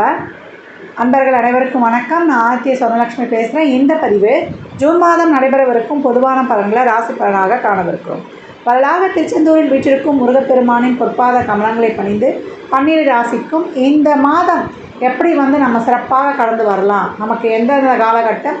அன்பர்கள் அனைவருக்கும் வணக்கம். நான் ஆத்திய சொர்ணலட்சுமி பேசுகிறேன் இந்த பதிவு ஜூன் மாதம் நடைபெறவிருக்கும் பொதுவான பலன்களை ராசி பலனாக காணவிருக்கிறோம். வரலாக திருச்செந்தூரில் வீற்றிருக்கும் முருகப்பெருமானின் பொற்பாத கமலங்களை பணிந்து பன்னிரு ராசிக்கும் இந்த மாதம் எப்படி வந்து நம்ம சிறப்பாக கடந்து வரலாம்? நமக்கு எந்தெந்த காலகட்டம்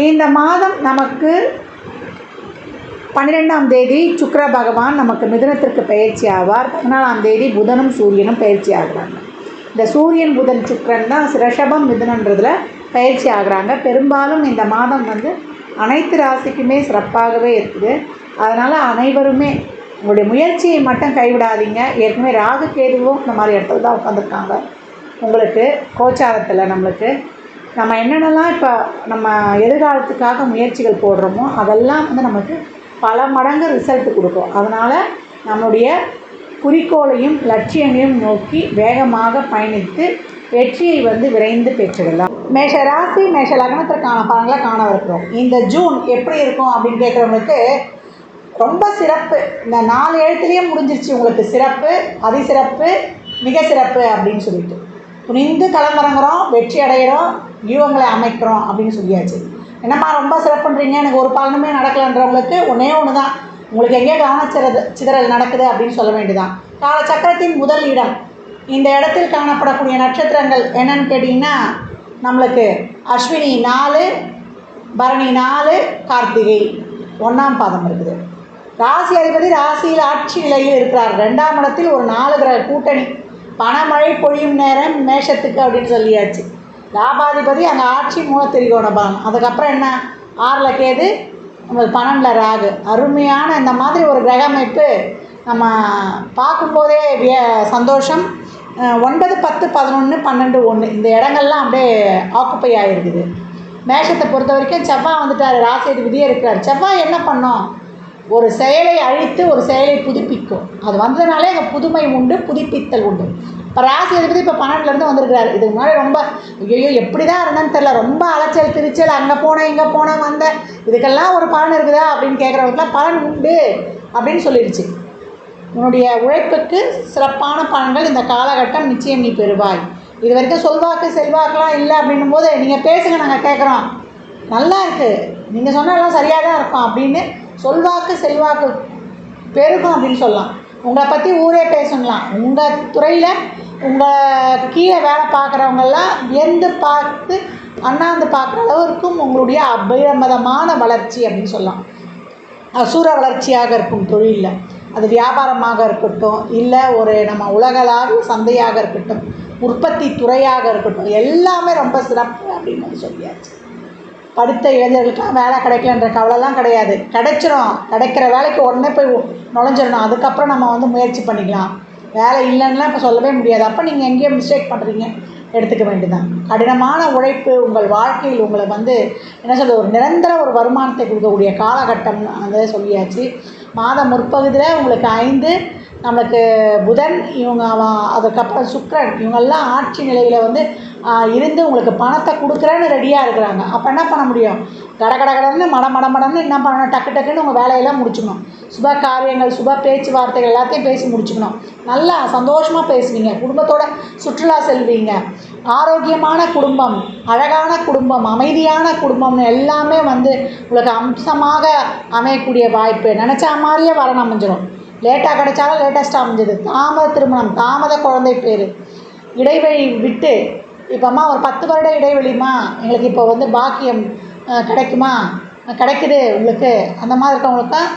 இந்த மாதம் நமக்கு பன்னிரெண்டாம் தேதி சுக்கர பகவான் நமக்கு மிதுனத்திற்கு பயிற்சி ஆவார். பதினாலாம் தேதி புதனும் சூரியனும் பயிற்சி ஆகுறாங்க. இந்த சூரியன் புதன் சுக்கரன் தான் ரிஷபம் மிதுனன்றதில் பயிற்சி ஆகிறாங்க. பெரும்பாலும் இந்த மாதம் வந்து அனைத்து ராசிக்குமே சிறப்பாகவே இருக்குது. அதனால் அனைவருமே உங்களுடைய முயற்சியை மட்டும் கைவிடாதீங்க. ஏற்கனவே ராகு கேதுவும் இந்த மாதிரி இடத்துல தான் உட்காந்துருக்காங்க உங்களுக்கு கோச்சாரத்தில் நம்மளுக்கு நம்ம என்னென்னலாம் இப்போ நம்ம எதிர்காலத்துக்காக முயற்சிகள் போடுறோமோ அதெல்லாம் வந்து நமக்கு பல மடங்கு ரிசல்ட் கொடுக்கும். அதனால் நம்மளுடைய குறிக்கோளையும் லட்சியங்களையும் நோக்கி வேகமாக பயணித்து வெற்றியை வந்து விரைந்து பெற்றிடலாம் மேஷ ராசி மேஷ லக்னத்திற்கான பலன்களை காண இருக்கிறோம். இந்த ஜூன் எப்படி இருக்கும் அப்படின்னு கேட்குறவங்களுக்கு ரொம்ப சிறப்பு. இந்த நாலு எழுத்துலேயே முடிஞ்சிருச்சு உங்களுக்கு. சிறப்பு அதிசிறப்பு மிக சிறப்பு அப்படின்னு சொல்லிட்டு. துணிந்து களமிறங்குறோம் வெற்றி அடைகிறோம் வியூகங்களை அமைக்கிறோம் அப்படின்னு சொல்லியாச்சு. என்னம்மா ரொம்ப சிறப்புன்றீங்க. எனக்கு ஒரு பலனுமே நடக்கலைன்றவங்களுக்கு ஒன்றே ஒன்று தான் உங்களுக்கு எங்கே கவனச்சிறது சிதறல் நடக்குது அப்படின்னு சொல்ல வேண்டியதான் காலச்சக்கரத்தின் முதல் இடம். இந்த இடத்தில் காணப்படக்கூடிய நட்சத்திரங்கள் என்னன்னு கேட்டிங்கன்னா நம்மளுக்கு அஸ்வினி நாலு பரணி நாலு கார்த்திகை. ஒன்றாம் பாதம் இருக்குது. ராசி அதிபதி ராசியில் ஆட்சி நிலையில் இருக்கிறார். ரெண்டாம் இடத்தில் ஒரு நாலு கிரக கூட்டணி. பணமழை பொழியும் நேரம் மேஷத்துக்கு அப்படின்னு சொல்லியாச்சு. லாபாதிபதி அங்கே ஆட்சி மூலத்திரிகோண பலம் அதுக்கப்புறம் என்ன? ஆறில் கேது நம்மளுக்கு பன்னெண்டில் ராகு. அருமையான இந்த மாதிரி ஒரு கிரக அமைப்பு நம்ம பார்க்கும்போதே விய சந்தோஷம். ஒன்பது பத்து பதினொன்று பன்னெண்டு ஒன்று இந்த இடங்கள்லாம் அப்படியே ஆக்குப்பை ஆகிருக்குது மேஷத்தை பொறுத்த வரைக்கும் செவ்வாய் வந்துட்டார். ராசி விதியே இருக்கிறார். செவ்வாய் என்ன பண்ணோம்? ஒரு செயலை அழித்து ஒரு செயலை புதுப்பிக்கும். அது வந்ததுனாலே அங்கே புதுமை உண்டு புதுப்பித்தல் உண்டு. இப்போ ராசி அதிபதி இப்போ பன்னெண்டுலேருந்து வந்திருக்கிறாரு. இதுக்கு முன்னாடி ரொம்ப ஐயோ எப்படி தான் இருந்தேன்னு தெரில ரொம்ப அலைச்சல் திருச்சல் அங்கே போனேன் இங்கே போனேன் வந்தேன். இதுக்கெல்லாம் ஒரு பலன் இருக்குதா அப்படின்னு கேட்குறவங்களுக்குலாம் பலன் உண்டு அப்படின்னு சொல்லிடுச்சு உன்னுடைய உழைப்புக்கு சிறப்பான பலன்கள் இந்த காலகட்டம் நிச்சயம் நீ பெறுவாய். இது வரைக்கும் சொல்வாக்கு செல்வாக்கெலாம் இல்லை அப்படின்னும் போது நீங்கள் பேசுங்க நாங்கள் கேட்குறோம் நல்லா இருக்குது நீங்கள் சொன்னாலும் சரியாக தான் இருக்கும் அப்படின்னு சொல்வாக்கு செல்வாக்கு பெருகும் அப்படின்னு சொல்லலாம். உங்களை பற்றி ஊரே பேசலாம். உங்கள் துறையில் உங்கள் கீழே வேலை பார்க்குறவங்கெல்லாம் வியந்து பார்த்து அண்ணாந்து பார்க்குற அளவுக்கும் உங்களுடைய அபிரமதமான வளர்ச்சி அப்படின்னு சொல்லலாம். அசுர வளர்ச்சியாக இருக்கும் தொழிலில். அது வியாபாரமாக இருக்கட்டும் இல்லை ஒரு நம்ம உலகளாவிய சந்தையாக இருக்கட்டும் உற்பத்தி துறையாக இருக்கட்டும் எல்லாமே ரொம்ப சிறப்பு அப்படின்னு வந்து சொல்லியாச்சு. படித்த இளைஞர்களுக்கெல்லாம் வேலை கிடைக்கலன்ற கவலைலாம் கிடையாது. கிடைச்சிரும். கிடைக்கிற வேலைக்கு உடனே போய் நுழைஞ்சிடணும் அதுக்கப்புறம் நம்ம வந்து முயற்சி பண்ணிக்கலாம். வேலை இல்லைன்னா இப்போ சொல்லவே முடியாது. அப்போ நீங்கள் எங்கேயோ மிஸ்டேக் பண்ணுறீங்க எடுத்துக்க வேண்டியதான் கடினமான உழைப்பு உங்கள் வாழ்க்கையில் உங்களை வந்து என்ன சொல்கிறது ஒரு நிரந்தர ஒரு வருமானத்தை கொடுக்கக்கூடிய காலகட்டம் அதை சொல்லியாச்சு. மாதம் முற்பகுதியில் உங்களுக்கு ஐந்து நம்மளுக்கு புதன் இவங்க அதுக்கப்புறம் சுக்கிரன் இவங்கெல்லாம் ஆட்சி நிலையில் வந்து இருந்து உங்களுக்கு பணத்தை கொடுக்குறேன்னு ரெடியாக இருக்கிறாங்க. அப்போ என்ன பண்ண முடியும்? கட கட கடன்னு மட மட மடம்னு என்ன பண்ணணும்? டக்கு டக்குன்னு உங்கள் வேலையெல்லாம் முடிச்சுக்கணும் சுப காரியங்கள் சுப பேச்சுவார்த்தைகள் எல்லாத்தையும் பேசி முடிச்சுக்கணும். நல்லா சந்தோஷமாக பேசுவீங்க. குடும்பத்தோட சுற்றுலா செல்வீங்க. ஆரோக்கியமான குடும்பம் அழகான குடும்பம் அமைதியான குடும்பம்னு எல்லாமே வந்து உங்களுக்கு அம்சமாக அமையக்கூடிய வாய்ப்பு. நினச்ச மாதிரியே வரணும் அமைஞ்சிடும் லேட்டாக கிடைச்சாலும் லேட்டஸ்ட்டாக அமைஞ்சது. தாமத திருமணம் தாமத குழந்தை பேர். இடைவெளி விட்டு இப்போ அம்மா ஒரு பத்து வருட இடைவெளிமா எங்களுக்கு இப்போ வந்து பாக்கியம் கிடைக்குமா? கிடைக்குது உங்களுக்கு. அந்த மாதிரி இருக்கவங்களுக்கு தான்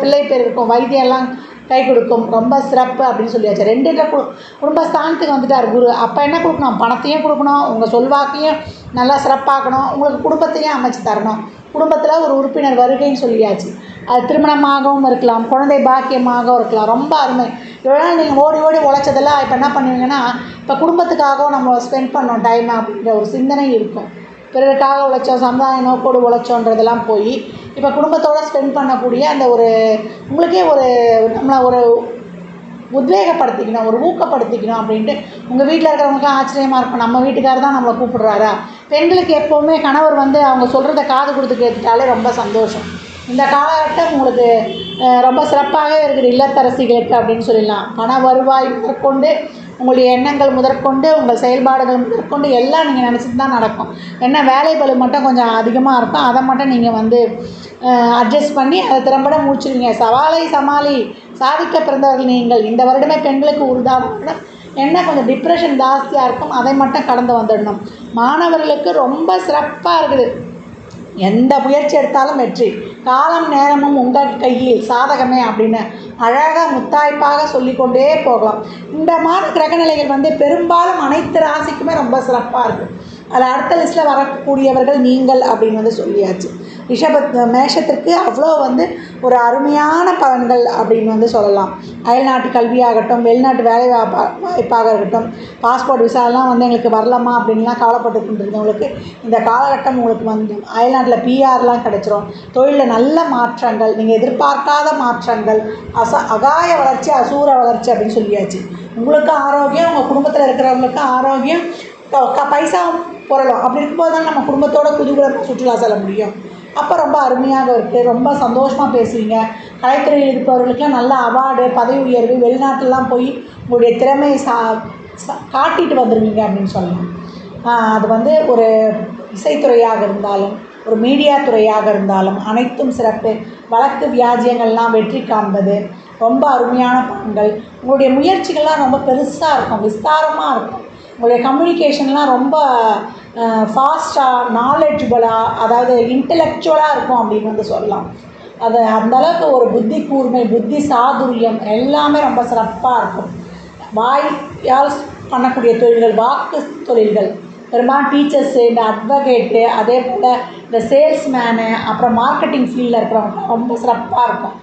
பிள்ளை பேர் இருக்கும் வைத்தியம்லாம் கை கொடுக்கும் ரொம்ப சிறப்பு அப்படின்னு சொல்லியாச்சு. ரெண்டு இட கு குடும்பஸ்தானத்துக்கு வந்துட்டார் குரு. அப்போ என்ன கொடுக்கணும்? பணத்தையும் கொடுக்கணும் உங்கள் சொல்வாக்கையும் நல்லா சிறப்பாக்கணும் உங்களுக்கு குடும்பத்தையும் அமைச்சு தரணும். குடும்பத்தில் ஒரு உறுப்பினர் வருகைன்னு சொல்லியாச்சு. அது திருமணமாகவும் இருக்கலாம் குழந்தை பாக்கியமாகவும் இருக்கலாம். ரொம்ப அருமை. இவ்வளோ நீங்கள் ஓடி ஓடி உழைச்சதெல்லாம் இப்போ என்ன பண்ணுவீங்கன்னா இப்போ குடும்பத்துக்காகவும் நம்ம ஸ்பெண்ட் பண்ணோம் டைம் அப்படின்ற ஒரு சிந்தனை இருக்கும். பிறருக்காக உழைச்சோம் சமுதாய நோக்கோடு உழைச்சோன்றதெல்லாம் போய் இப்போ குடும்பத்தோடு ஸ்பெண்ட் பண்ணக்கூடிய அந்த ஒரு உங்களுக்கே ஒரு நம்மளை ஒரு உத்வேகப்படுத்திக்கணும் ஒரு ஊக்கப்படுத்திக்கணும் அப்படின்ட்டு உங்கள் வீட்டில் இருக்கிறவங்களுக்கு ஆச்சரியமாக இருக்கும். நம்ம வீட்டுக்காரர் தான் நம்மளை கூப்பிடுறாரா? பெண்களுக்கு எப்போவுமே கணவர் வந்து அவங்க சொல்கிறத காது கொடுத்து கேட்டுட்டாலே ரொம்ப சந்தோஷம். இந்த காலகட்டம் உங்களுக்கு ரொம்ப சிறப்பாகவே இருக்குது. இல்லத்தரசிகளுக்கு அப்படின்னு சொல்லிடலாம். பண வருவாய் முதற்கொண்டு உங்களுடைய எண்ணங்கள் முதற்கொண்டு உங்கள் செயல்பாடுகள் முதற்கொண்டு எல்லாம் நீங்கள் நினச்சிட்டு தான் நடக்கும். என்ன வேலை பளு மட்டும் கொஞ்சம் அதிகமாக இருக்கும். அதை மட்டும் நீங்கள் வந்து அட்ஜஸ்ட் பண்ணி அதை திறம்பட முடிச்சிருவீங்க. சவாலை சமாளி சாதிக்க பிறந்தவர்கள் நீங்கள். இந்த வருடமே பெண்களுக்கு உருதாகணும் என்ன? கொஞ்சம் டிப்ரெஷன் ஜாஸ்தியாக இருக்கும். அதை மட்டும் கடந்து வந்துடணும். மாணவர்களுக்கு ரொம்ப சிறப்பாக இருக்குது. எந்த முயற்சி எடுத்தாலும் வெற்றி. காலம் நேரமும் உங்கள் கையில். சாதகமே அப்படின்னு அழகாக முத்தாய்ப்பாக சொல்லிக்கொண்டே போகலாம். இந்த மாத கிரகநிலைகள் வந்து பெரும்பாலும் அனைத்து ராசிக்குமே ரொம்ப சிறப்பாக இருக்குது அதில் அடுத்த லிஸ்ட்டில் வரக்கூடியவர்கள் நீங்கள் அப்படின்னு வந்து சொல்லியாச்சு. ரிஷபத் மேஷத்திற்கு அவ்வளோ வந்து ஒரு அருமையான பலன்கள் அப்படின்னு வந்து சொல்லலாம். அயல்நாட்டு கல்வியாகட்டும் வெளிநாட்டு வேலை வாய்ப்பா- வாய்ப்பாக இருக்கட்டும் பாஸ்போர்ட் விசாலாம் வந்து எங்களுக்கு வரலாமா அப்படின்லாம் கவலைப்பட்டு கொண்டிருந்தவங்களுக்கு இந்த காலகட்டம் உங்களுக்கு வந்து அயல்நாட்டில் பிஆர்லாம் கிடச்சிரும். தொழிலில் நல்ல மாற்றங்கள் நீங்கள் எதிர்பார்க்காத மாற்றங்கள் அச அகாய வளர்ச்சி அசூர வளர்ச்சி அப்படின்னு சொல்லியாச்சு. உங்களுக்கும் ஆரோக்கியம் உங்கள் குடும்பத்தில் இருக்கிறவங்களுக்கும் ஆரோக்கியம் க- பைசா புரளும். அப்படி இருக்கும்போது தான் நம்ம குடும்பத்தோட குதூகலமாக சுற்றுலா செல்ல முடியும். அப்போ ரொம்ப அருமையாக இருக்குது ரொம்ப சந்தோஷமாக பேசுவீங்க. கலைத்துறையில் இருப்பவர்களுக்கெல்லாம் நல்ல அவார்டு பதவி உயர்வு வெளிநாட்டிலலாம் போய் உங்களுடைய திறமையை சா சா- காட்டிட்டு வந்துடுவீங்க அப்படின்னு சொல்லலாம். அது வந்து ஒரு இசைத்துறையாக இருந்தாலும் ஒரு மீடியா துறையாக இருந்தாலும் அனைத்தும் சிறப்பு. வழக்கு வியாஜியங்கள்லாம் வெற்றி காண்பது. ரொம்ப அருமையான பலன்கள் உங்களுடைய முயற்சிகள்லாம் ரொம்ப பெருசாக இருக்கும். விஸ்தாரமாக இருக்கும். உங்களுடைய கம்யூனிகேஷன்லாம் ரொம்ப ஃபாஸ்ட்டாக நாலெட்ஜுபலாக அதாவது இன்டலெக்சுவலாக இருக்கும் அப்படின்னு வந்து சொல்லலாம். அது அந்தளவுக்கு ஒரு புத்தி கூர்மை புத்தி சாதுரியம் எல்லாமே ரொம்ப சிறப்பாக இருக்கும். வாயால் பண்ணக்கூடிய தொழில்கள் வாக்கு தொழில்கள். பெரும்பாலும் டீச்சர்ஸு இந்த அட்வொகேட்டு அதே போல் இந்த சேல்ஸ்மேனு அப்புறம் மார்க்கெட்டிங் ஃபீல்டில் இருக்கிறவங்க ரொம்ப சிறப்பாக இருக்கும்.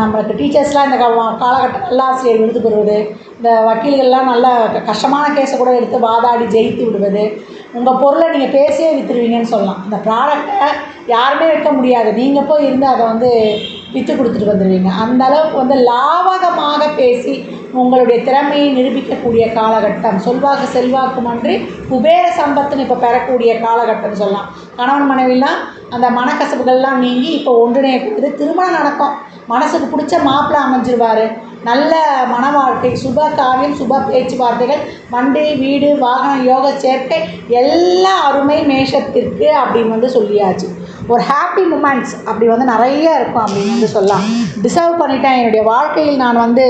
நம்மளுக்கு டீச்சர்ஸ்லாம் இந்த கா- காலகட்டம் நல்லாசிரியர் விருது பெறுவது இந்த வக்கீல்கள்லாம் நல்ல கஷ்டமான கேஸை கூட எடுத்து வாதாடி ஜெயித்து விடுவது உங்கள் பொருளை நீங்கள் பேசியே விற்றுருவீங்கன்னு சொல்லலாம். இந்த ப்ராடக்டை யாருமே விற்க முடியாது. நீங்கள் போய் இருந்து அதை வந்து விற்று கொடுத்துட்டு வந்துடுவீங்க அந்தளவுக்கு வந்து லாபகமாக பேசி உங்களுடைய திறமையை நிரூபிக்கக்கூடிய காலகட்டம். சொல்வாக்கு செல்வாக்குமன்றி குபேர சம்பத்துன்னு இப்போ பெறக்கூடிய காலகட்டம்னு சொல்லலாம். கணவன் மனைவிலாம் அந்த மனக்கசப்புகள்லாம் நீங்கி இப்போ ஒன்றிணையக்கூடியது. திருமணம் நடக்கும். மனசுக்கு பிடிச்ச மாப்பிள்ளை அமைஞ்சிருவார். நல்ல மன வாழ்க்கை சுப காரியம் சுப பேச்சுவார்த்தைகள் வண்டி வீடு வாகனம் யோக சேர்க்கை எல்லா அருமை மேஷத்திற்கு அப்படின்னு வந்து சொல்லியாச்சு. ஒரு ஹாப்பி மூமெண்ட்ஸ் அப்படி வந்து நிறைய இருக்கும் அப்படின்னு வந்து சொல்லலாம். டிசர்வ் பண்ணிட்டேன். என்னுடைய வாழ்க்கையில் நான் வந்து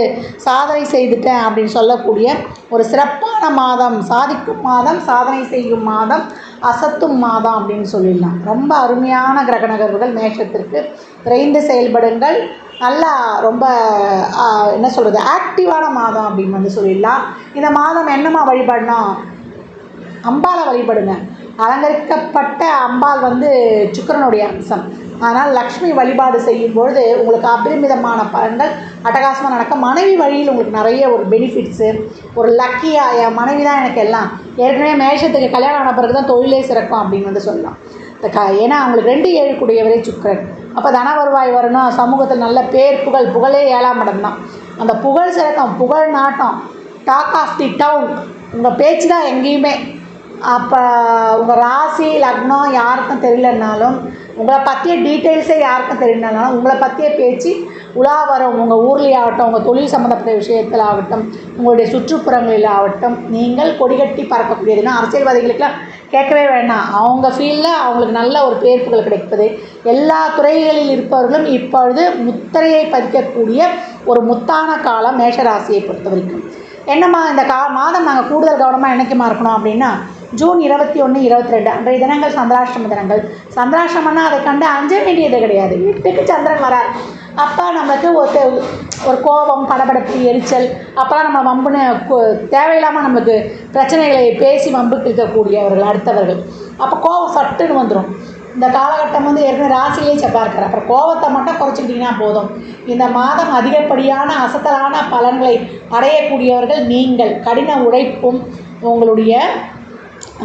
சாதனை செய்துட்டேன் அப்படின்னு சொல்லக்கூடிய ஒரு சிறப்பான மாதம். சாதிக்கும் மாதம் சாதனை செய்யும் மாதம் அசத்தும் மாதம் அப்படின்னு சொல்லிடலாம். ரொம்ப அருமையான கிரக நகர்வுகள் மேஷத்திற்கு. விரைந்து செயல்படுங்கள். நல்லா ரொம்ப என்ன சொல்கிறது ஆக்டிவான மாதம் அப்படின்னு வந்து சொல்லிடலாம். இந்த மாதம் என்னம்மா வழிபடணும்? அம்பாவை வழிபடுங்க. அலங்கரிக்கப்பட்ட அம்பாள் வந்து சுக்கிரனுடைய அம்சம். அதனால் லக்ஷ்மி வழிபாடு செய்யும் பொழுது உங்களுக்கு அபரிமிதமான பலன்கள் அட்டகாசமாக நடக்கும் மனைவி வழியில் உங்களுக்கு நிறைய ஒரு பெனிஃபிட்ஸு ஒரு லக்கியாக என் மனைவி தான் எனக்கு எல்லாம். ஏற்கனவே மேஷத்துக்கு கல்யாணம் ஆன பிறகு தான் தொழிலே சிறக்கும் அப்படின்னு வந்து சொல்லலாம். இந்த க ஏன்னா அவங்களுக்கு ரெண்டு ஏழு கூடியவரே அப்போ தன வருவாய் வரணும் சமூகத்தில் நல்ல பேர் புகழ் புகழே ஏழாம் இடம் தான். அந்த புகழ் சிறக்கம் புகழ் நாட்டம் டாக் ஆஃப் தி டவுன் உங்கள் பேச்சு தான் எங்கேயுமே அப்போ உங்கள் ராசி லக்னம் யாருக்கும் தெரியலனாலும் உங்களை பற்றிய டீட்டெயில்ஸே யாருக்கும் தெரியலனாலும் உங்களை பற்றிய பேச்சு உலா வரும் உங்கள் ஊர்லேயே ஆகட்டும் உங்கள் தொழில் சம்மந்தப்பட்ட விஷயத்தில் ஆகட்டும் உங்களுடைய சுற்றுப்புறங்களில் ஆகட்டும் நீங்கள் கொடிகட்டி பறக்கக்கூடியதுன்னா அரசியல்வாதிகளுக்கெல்லாம் கேட்கவே வேண்டாம் அவங்க ஃபீல்டில் அவங்களுக்கு நல்ல ஒரு பேர் புகழ் கிடைப்பது. எல்லா துறைகளில் இருப்பவர்களும் இப்பொழுது முத்திரையை பதிக்கக்கூடிய ஒரு முத்தான காலம் மேஷராசியை பொறுத்த வரைக்கும் என்னம்மா இந்த கா மாதம் நாங்கள் கூடுதல் கவனமாக என்னைக்குமா இருக்கணும் அப்படின்னா ஜூன் இருபத்தி ஒன்று இருபத்தி ரெண்டு அன்றைய தினங்கள் சந்திராஷ்டம தினங்கள். சந்திராஷ்டமன்னா அதை கண்டு அஞ்ச வேண்டியது கிடையாது. வீட்டுக்கு சந்திரன் வரார். அப்போ நம்மளுக்கு ஒரு ஒரு கோபம் படபடப்பு எரிச்சல். அப்போலாம் நம்ம வம்புன்னு தேவையில்லாமல் நம்மளுக்கு பிரச்சனைகளை பேசி வம்புக்கு இருக்கக்கூடியவர்கள் அடுத்தவர்கள். அப்போ கோபம் சட்டுன்னு வந்துடும் இந்த காலகட்டம் வந்து ஏற்கனவே ராசியிலே செவ்வாய் இருக்கார் அப்புறம் கோபத்தை மட்டும் குறைச்சிக்கிட்டிங்கன்னா போதும். இந்த மாதம் அதிகப்படியான அசத்தலான பலன்களை அடையக்கூடியவர்கள் நீங்கள். கடின உழைப்பும் உங்களுடைய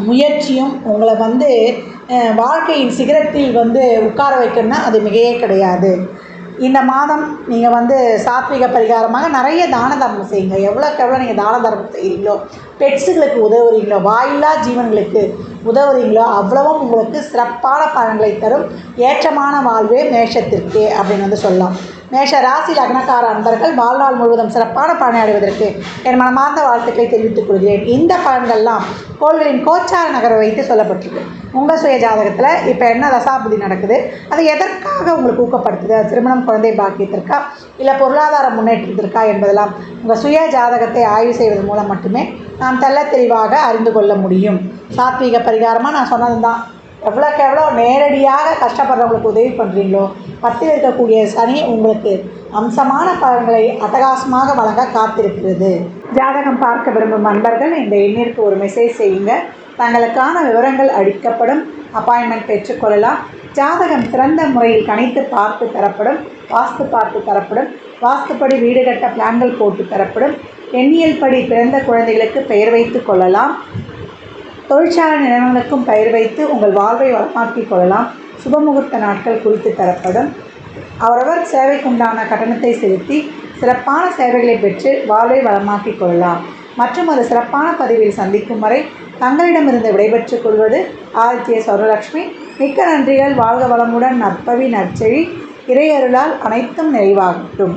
முயற்சியும் உங்களை வந்து வாழ்க்கையின் சிகரத்தில் வந்து உட்கார வைக்கணும்னா அது மிகையே கிடையாது. இந்த மாதம் நீங்கள் வந்து சாத்விக பரிகாரமாக நிறைய தான தர்மம் செய்யுங்க. எவ்வளோக்கு எவ்வளோ நீங்கள் தான தர்மம் செய்கிறீங்களோ பெட்ஸுகளுக்கு உதவுறீங்களோ வாயில்லா ஜீவன்களுக்கு உதவுறீங்களோ அவ்வளவும் உங்களுக்கு சிறப்பான பலன்களை தரும். ஏற்றமான வாழ்வே மேஷத்திற்கு அப்படின்னு வந்து சொல்லலாம். மேஷ ராசி லக்னக்கார அன்பர்கள் வாழ்நாள் முழுவதும் சிறப்பான பலனை அடைவதற்கு என் மனமார்ந்த வாழ்த்துக்களை தெரிவித்துக் கொள்கிறேன். இந்த பலன்கள்லாம் கோள்களின் கோச்சார நகரை வைத்து சொல்லப்பட்டிருக்கு. உங்கள் சுய ஜாதகத்தில் இப்போ என்ன தசாபுதி நடக்குது? அது எதற்காக உங்களுக்கு ஊக்கப்படுத்துது? அது திருமணம் குழந்தை பாக்கியத்திற்கா? இல்லை பொருளாதார முன்னேற்றத்திற்கா என்பதெல்லாம் உங்கள் சுய ஜாதகத்தை ஆய்வு செய்வதன் மூலம் மட்டுமே நாம் தெல்ல தெளிவாக அறிந்து கொள்ள முடியும். சாத்வீக பரிகாரமாக நான் சொன்னது தான் எவ்வளோக்கு எவ்வளோ நேரடியாக கஷ்டப்படுறவங்களுக்கு உதவி பண்ணுறீங்களோ பத்தில் இருக்கக்கூடிய சனி உங்களுக்கு அம்சமான பலன்களை அட்டகாசமாக வழங்க காத்திருக்கிறது. ஜாதகம் பார்க்க விரும்பும் நண்பர்கள் இந்த எண்ணிற்கு ஒரு மெசேஜ் செய்யுங்க. தங்களுக்கான விவரங்கள் அளிக்கப்படும். அப்பாயின்மெண்ட் பெற்றுக்கொள்ளலாம் ஜாதகம் சிறந்த முறையில் கணித்து பார்த்து தரப்படும். வாஸ்து பார்த்து தரப்படும். வாஸ்துப்படி வீடு கட்ட பிளான்கள் போட்டு தரப்படும். எண்ணியல் படி பிறந்த குழந்தைகளுக்கு பெயர் வைத்து கொள்ளலாம். தொழிற்சாலை நிலங்களுக்கும் பயிர் வைத்து உங்கள் வாழ்வை வளமாக்கிக் கொள்ளலாம். சுபமுகூர்த்த நாட்கள் குறித்து தரப்படும். அவரவர் சேவைக்குண்டான கட்டணத்தை செலுத்தி சிறப்பான சேவைகளை பெற்று வாழ்வை வளமாக்கிக் கொள்ளலாம். மற்றும் ஒரு சிறப்பான பதிவில் சந்திக்கும் வரை தங்களிடமிருந்து விடைபெற்றுக் கொள்வது ஆதித்ய சௌரலக்ஷ்மி மிக்க நன்றிகள். வாழ்க வளமுடன். நற்பவி நற்செழி. இறையருளால் அனைத்தும் நிறைவாகட்டும்.